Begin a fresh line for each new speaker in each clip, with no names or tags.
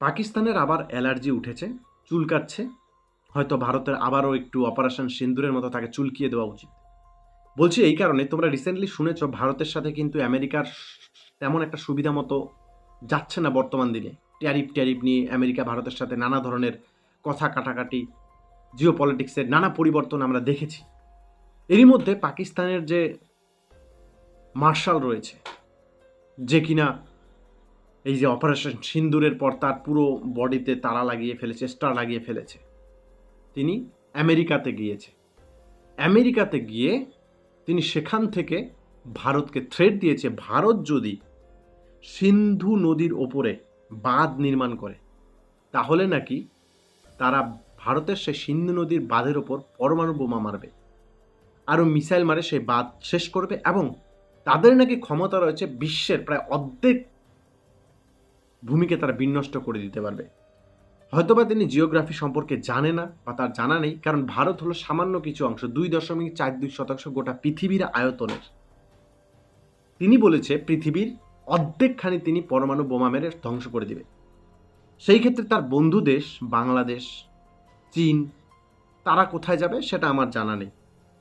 পাকিস্তানের আবার অ্যালার্জি উঠেছে, চুলকাচ্ছে। হয়তো ভারতের আবারও একটু অপারেশন সিন্দুরের মতো তাকে চুলকিয়ে দেওয়া উচিত। বলছি এই কারণে, তোমরা রিসেন্টলি শুনেছ, ভারতের সাথে কিন্তু আমেরিকার তেমন একটা সুবিধা মতো যাচ্ছে না বর্তমান দিনে। ট্যারিফ ট্যারিফ নিয়ে আমেরিকা, ভারতের সাথে নানা ধরনের কথা কাটাকাটি জিও পলিটিক্সের নানা পরিবর্তন আমরা দেখেছি। এরই মধ্যে পাকিস্তানের যে মার্শাল রয়েছে, যে কিনা এই যে অপারেশন সিন্দুরের পর তার পুরো বডিতে তারা লাগিয়ে ফেলেছে, স্টার লাগিয়ে ফেলেছে। তিনি আমেরিকাতে গিয়েছে। আমেরিকাতে গিয়ে তিনি সেখান থেকে ভারতকে থ্রেট দিয়েছে, ভারত যদি সিন্ধু নদীর ওপরে বাঁধ নির্মাণ করে, তাহলে নাকি তারা ভারতের সেই সিন্ধু নদীর বাঁধের ওপর পরমাণু বোমা মারবে, আরও মিসাইল মারে সেই বাঁধ শেষ করবে এবং তাদের নাকি ক্ষমতা রয়েছে বিশ্বের প্রায় অর্ধেক ভূমিকে তারা বিনষ্ট করে দিতে পারবে। হয়তোবা তিনি জিওগ্রাফি সম্পর্কে জানে না বা তার জানা নেই, কারণ ভারত হলো সামান্য কিছু অংশ, দুই দশমিক চার দুই শতাংশ গোটা পৃথিবীর আয়তনের। তিনি বলেছে, পৃথিবীর অর্ধেকখানি তিনি পরমাণু বোমা মেরে ধ্বংস করে দিবে। সেই ক্ষেত্রে তার বন্ধু দেশ, বাংলাদেশ, চীন, তারা কোথায় যাবে সেটা আমার জানা নেই।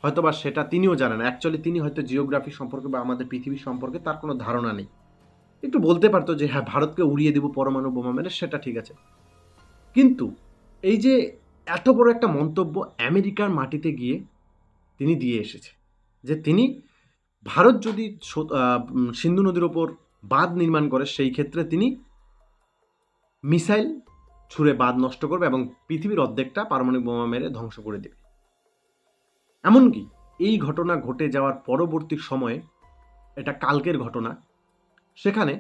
হয়তোবা সেটা তিনিও জানেন অ্যাকচুয়ালি তিনি হয়তো জিওগ্রাফি সম্পর্কে বা আমাদের পৃথিবী সম্পর্কে তার কোনো ধারণা নেই। একটু বলতে পারতো যে হ্যাঁ ভারতকে উড়িয়ে দেব পরমাণু বোমা মেরে, সেটা ঠিক আছে। কিন্তু এই যে এত বড় একটা মন্তব্য আমেরিকার মাটিতে গিয়ে তিনি দিয়ে এসেছে, যে তিনি ভারত যদি সিন্ধু নদীর ওপর বাঁধ নির্মাণ করে, সেই ক্ষেত্রে তিনি মিসাইল ছুঁড়ে বাঁধ নষ্ট করবে এবং পৃথিবীর অর্ধেকটা পারমাণবিক বোমা মেরে ধ্বংস করে দেবে। এমনকি এই ঘটনা ঘটে যাওয়ার পরবর্তী সময়ে, এটা কালকের ঘটনা সেখানে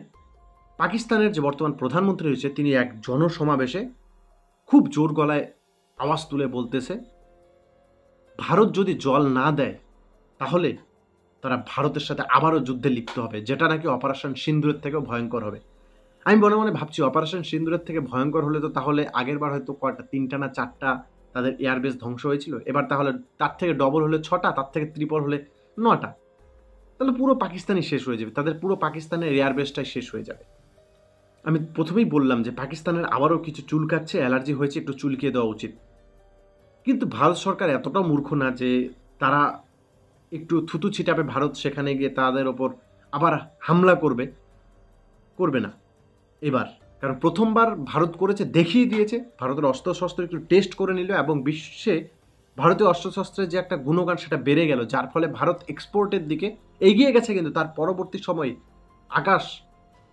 পাকিস্তানের যে বর্তমান প্রধানমন্ত্রী রয়েছে, তিনি এক জনসমাবেশে খুব জোর গলায় আওয়াজ তুলে বলতেছে, ভারত যদি জল না দেয়, তাহলে তারা ভারতের সাথে আবারও যুদ্ধে লিপ্ত হবে, যেটা নাকি অপারেশন সিন্দুরের থেকেও ভয়ঙ্কর হবে। আমি মনে মনে ভাবছি, অপারেশন সিন্দুরের থেকে ভয়ঙ্কর হলে তো তাহলে আগের বার হয়তো কয়টা, তিনটা না চারটা তাদের এয়ারবেস ধ্বংস হয়েছিল, এবার তাহলে তার থেকে ডবল হলে ছটা, তার থেকে ত্রিপল হলে নটা তাহলে পুরো পাকিস্তানই শেষ হয়ে যাবে। তাদের পুরো পাকিস্তানের এয়ারবেসটাই শেষ হয়ে যাবে। আমি প্রথমেই বললাম যে পাকিস্তানের আবারও কিছু চুলকাচ্ছে অ্যালার্জি হয়েছে, একটু চুলকিয়ে দেওয়া উচিত। কিন্তু ভারত সরকার এতটাও মূর্খ না যে তারা একটু থুতু ছিটাবে ভারত, সেখানে গিয়ে তাদের ওপর আবার হামলা করবে। করবে না। এবার, কারণ প্রথমবার ভারত করেছে, দেখিয়ে দিয়েছে। ভারতের অস্ত্রশস্ত্র একটু টেস্ট করে নিল এবং বিশ্বে ভারতীয় অস্ত্রশস্ত্রের যে একটা গুণগান সেটা বেড়ে গেল, যার ফলে ভারত এক্সপোর্টের দিকে এগিয়ে গেছে কিন্তু তার পরবর্তী সময়ে আকাশ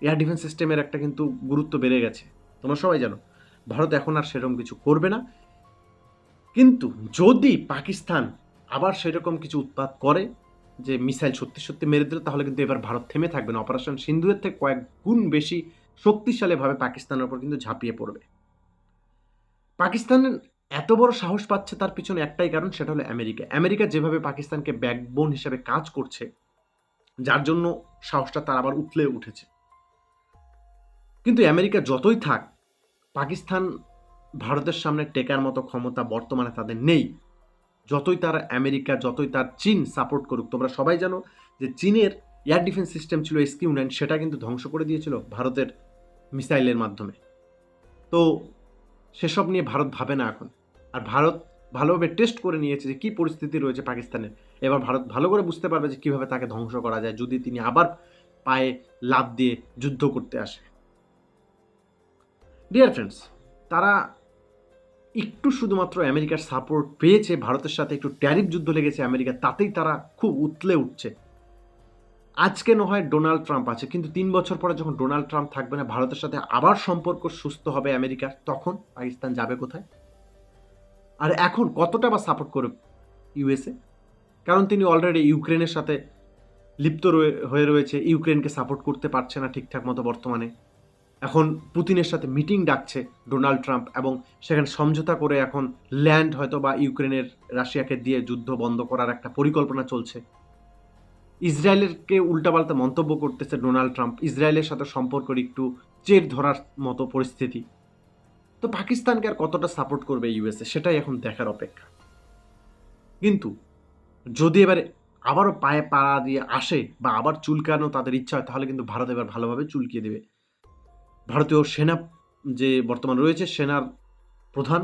এয়ার ডিফেন্স সিস্টেমের একটা কিন্তু গুরুত্ব বেড়ে গেছে। তোমরা সবাই জানো, ভারত এখন আর সেরকম কিছু করবে না। কিন্তু যদি পাকিস্তান আবার সেরকম কিছু উৎপাদ করে, যে মিসাইল সত্যি সত্যি মেরে দিল, তাহলে কিন্তু এবার ভারত থেমে থাকবে না। অপারেশন সিন্ধুয়ের থেকে কয়েক গুণ বেশি শক্তিশালীভাবে পাকিস্তানের ওপর কিন্তু ঝাঁপিয়ে পড়বে। পাকিস্তান এত বড় সাহস পাচ্ছে তার পিছনে একটাই কারণ, সেটা হলো আমেরিকা। আমেরিকা যেভাবে পাকিস্তানকে ব্যাকবোন হিসেবে কাজ করছে, যার জন্য সাহসটা তার আবার উতলে উঠেছে। কিন্তু আমেরিকা যতই থাক, পাকিস্তান ভারতের সামনে টেকার মতো ক্ষমতা বর্তমানে তাদের নেই। যতই তার আমেরিকা, যতই তার চীন সাপোর্ট করুক, তোমরা সবাই জানো যে চীনের এয়ার ডিফেন্স সিস্টেম ছিল এসকিউ নাইন সেটা কিন্তু ধ্বংস করে দিয়েছিল ভারতের মিসাইলের মাধ্যমে। তো সেসব নিয়ে ভারত ভাবে না এখন। আর ভারত ভালোভাবে টেস্ট করে নিয়েছে যে কী পরিস্থিতি রয়েছে পাকিস্তানের। এবার ভারত ভালো করে বুঝতে পারবে যে কীভাবে তাকে ধ্বংস করা যায়, যদি তিনি আবার পায়ে লাভ দিয়ে যুদ্ধ করতে আসে। ডিয়ার ফ্রেন্ডস তারা একটু শুধুমাত্র আমেরিকার সাপোর্ট পেয়েছে, ভারতের সাথে একটু ট্যারিফ যুদ্ধ লেগেছে আমেরিকা, তাতেই তারা খুব উতলে উঠছে। আজকে নয় ডোনাল্ড ট্রাম্প আছে, কিন্তু তিন বছর পরে যখন ডোনাল্ড ট্রাম্প থাকবে না, ভারতের সাথে আবার সম্পর্ক সুস্থ হবে আমেরিকার, তখন পাকিস্তান যাবে কোথায়? আর এখন কতটা বা সাপোর্ট করবে ইউএসএ কারণ তিনি অলরেডি ইউক্রেনের সাথে লিপ্ত রয়ে- হয়ে রয়েছে, ইউক্রেনকে সাপোর্ট করতে পারছে না ঠিকঠাক মতো বর্তমানে। এখন পুতিনের সাথে মিটিং ডাকছে ডোনাল্ড ট্রাম্প এবং সেখানে সমঝোতা করে এখন ল্যান্ড হয়তো বা ইউক্রেনের রাশিয়াকে দিয়ে যুদ্ধ বন্ধ করার একটা পরিকল্পনা চলছে। ইসরায়েলেরকে উল্টাপাল্টা মন্তব্য করতেছে ডোনাল্ড ট্রাম্প। ইসরায়েলের সাথে সম্পর্কের একটু চের ধরার মতো পরিস্থিতি। তো পাকিস্তানকে আর কতটা সাপোর্ট করবে ইউএসএ সেটাই এখন দেখার অপেক্ষা। কিন্তু যদি এবারে আবারও পায়ে পাড়া দিয়ে আসে বা আবার চুলকানো তাদের ইচ্ছা হয়, তাহলে কিন্তু ভারত এবার ভালোভাবে চুলকিয়ে দেবে। ভারতীয় সেনা যে বর্তমান রয়েছে, সেনার প্রধান,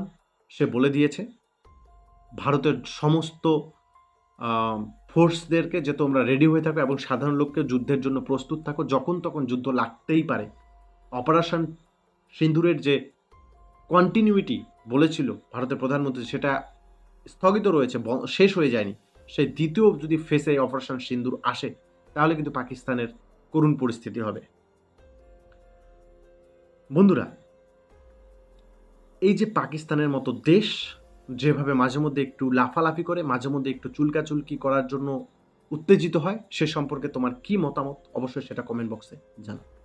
সে বলে দিয়েছে, ভারতের সমস্ত ফোর্সদেরকে যে তোমরা রেডি হয়ে থাকো এবং সাধারণ লোককে যুদ্ধের জন্য প্রস্তুত থাকো, যখন তখন যুদ্ধ লাগতেই পারে। অপারেশন সিন্দুরের যে কন্টিনিউইটি বলেছিল ভারতের প্রধানমন্ত্রী, সেটা স্থগিত রয়েছে শেষ হয়ে যায়নি। সেই দ্বিতীয় যদি ফেসে অপারেশন সিন্দুর আসে, তাহলে কিন্তু পাকিস্তানের করুণ পরিস্থিতি হবে। বন্ধুরা, এই যে পাকিস্তানের মতো দেশ, যেভাবে মাঝে মধ্যে একটু লাফালাফি করে, মাঝে মধ্যে একটু চুলকাচুলকি করার জন্য উত্তেজিত হয়, সে সম্পর্কে তোমার কি মতামত? অবশ্যই সেটা কমেন্ট বক্সে জানাও।